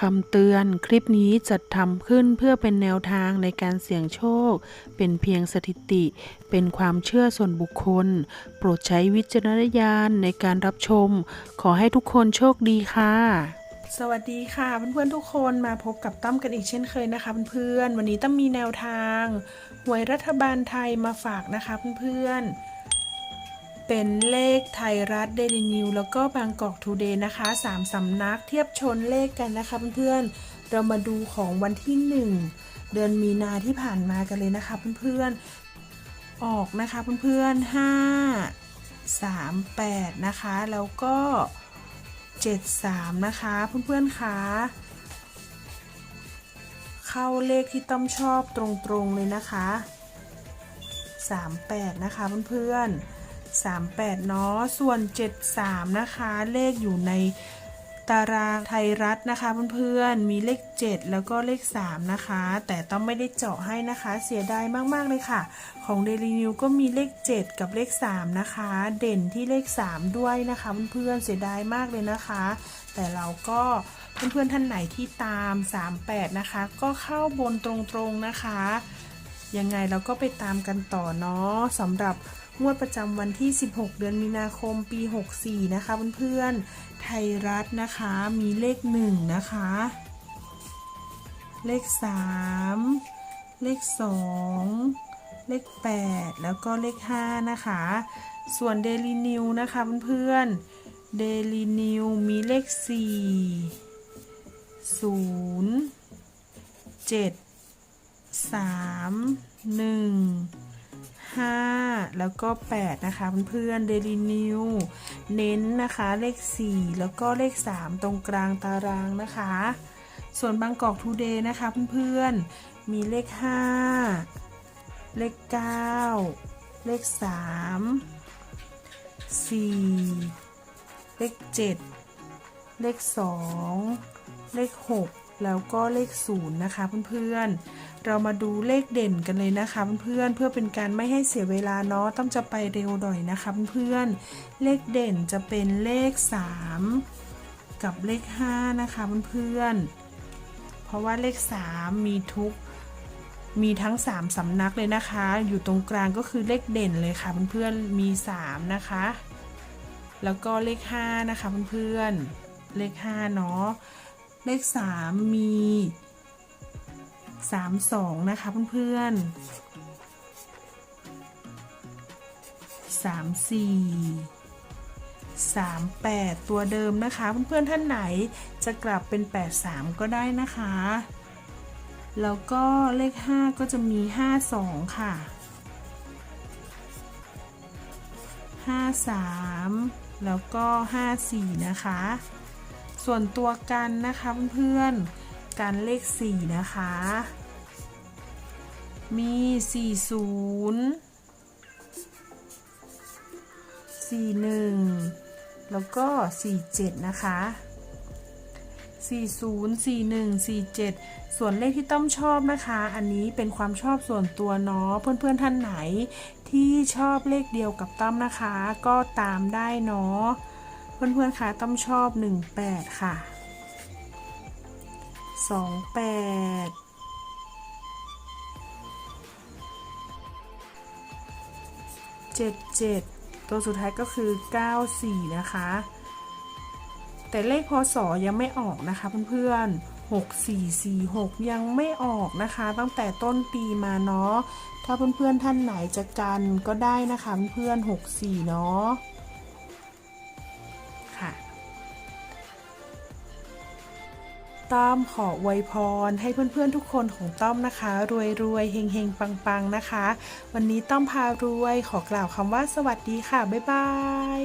คำเตือนคลิปนี้จัดทำขึ้นเพื่อเป็นแนวทางในการเสี่ยงโชค เป็นเพียงสถิติ เป็นความเชื่อส่วนบุคคล โปรดใช้วิจารณญาณในการรับชม ขอให้ทุกคนโชคดีค่ะ สวัสดีค่ะเพื่อนๆทุกคนมาพบกับตั้มกันอีกเช่นเคยนะคะเพื่อนๆวันนี้ตั้มมีแนวทางหวยรัฐบาลไทยมาฝากนะคะเพื่อนๆ เป็นเลขไทยรัฐเดลินิวแล้วก็บางกอกทูเดย์นะคะสามสำนักเทียบชนเลขกันนะคะเพื่อนๆเรามาดูของวันที่ 1 เดือนมีนาที่ผ่านมากันเลยนะคะเพื่อนๆออกนะคะเพื่อนๆ5 3 8นะคะแล้วก็7 3นะคะเพื่อนๆคะเข้าเลขที่ต้อมชอบตรงๆเลยนะคะ 38 นะคะเพื่อนๆ 38เนาะส่วน 73 นะคะ เลขอยู่ในตารางไทยรัฐนะคะเพื่อนๆ มีเลข 7 แล้วก็เลข 3 นะคะ แต่ต้องไม่ได้เจาะให้นะคะ เสียดายมากๆเลยค่ะ ของ Daily New ก็มีเลข 7 กับเลข 3 นะคะ เด่นที่เลข 3 ด้วยนะคะเพื่อนๆ เสียดายมากเลยนะคะ แต่เราก็เพื่อนๆ ท่านไหนที่ตาม 38 นะคะ ก็เข้าบนตรงๆนะคะ ยังไงเราก็ไปตามกันต่อเนาะสำหรับ งวดประจำวันที่ 16 เดือนมีนาคมปี 64 นะคะเพื่อนๆ ไทยรัฐนะคะมีเลข 1 นะคะ เลข 3 เลข 2 เลข 8 แล้วก็เลข 5 นะคะ ส่วน Daily New นะคะเพื่อนๆ Daily New มีเลข 4 0 7 3 1 5 แล้วก็ 8 นะคะเพื่อนๆ Daily New เน้นนะคะเลข 4 แล้วก็เลข 3 ตรงกลางตารางนะคะ ส่วนบางกอกทูเดย์นะคะเพื่อนๆ มีเลข 5 เลข 9 เลข 3 4 เลข 7 เลข 2 เลข 6 แล้วก็เลข0นะคะเพื่อนๆ เรามาดูเลขเด่นกันเลยนะคะเพื่อนๆ เพื่อเป็นการไม่ให้เสียเวลาเนาะ ต้องจะไปเร็วหน่อยนะคะเพื่อนๆ เลขเด่นจะเป็นเลข 3 กับเลข 5 นะคะเพื่อนๆ เพราะว่าเลข 3 มีทุก มีทั้ง 3 สำนักเลยนะคะ อยู่ตรงกลางก็คือเลขเด่นเลยค่ะเพื่อนๆ มี 3 นะคะ แล้วก็เลข 5 นะคะเพื่อนๆ เลข 5 เนาะ เลข3มี3 2นะคะเพื่อนๆ3 4 3 8ตัวเดิมนะคะ เพื่อนๆท่านไหนจะกลับเป็น8 3ก็ได้นะคะ แล้วก็เลข5ก็จะมี5 2ค่ะ5 3แล้วก็5 4นะคะ ส่วนตัวกันนะคะเพื่อนๆกันเลข 4 นะคะ มี 40 41 แล้วก็ 47 นะคะ 40 41 47 ส่วนเลขที่ต้อมชอบนะคะ อันนี้เป็นความชอบส่วนตัวเนาะ เพื่อนๆท่านไหนที่ชอบเลขเดียวกับต้อมนะคะ ก็ตามได้เนาะ เพื่อนๆคะต้อมชอบ 18 ค่ะ 28 77 ตัวสุดท้ายก็คือ 94 นะคะ แต่เลขพศยังไม่ออกนะคะเพื่อนๆ6446 ยังไม่ออกนะคะ ตั้งแต่ต้นปีมาเนาะถ้าเพื่อนๆท่านไหนจะกันก็ได้นะคะเพื่อนๆ64 เนาะ ต้อมขออวยพร ให้เพื่อนๆทุกคนของต้อมนะคะ รวยรวยๆเฮงเฮงปังปังๆนะคะ วันนี้ต้อมพารวยขอกล่าวคำว่าสวัสดีค่ะ บ๊ายบาย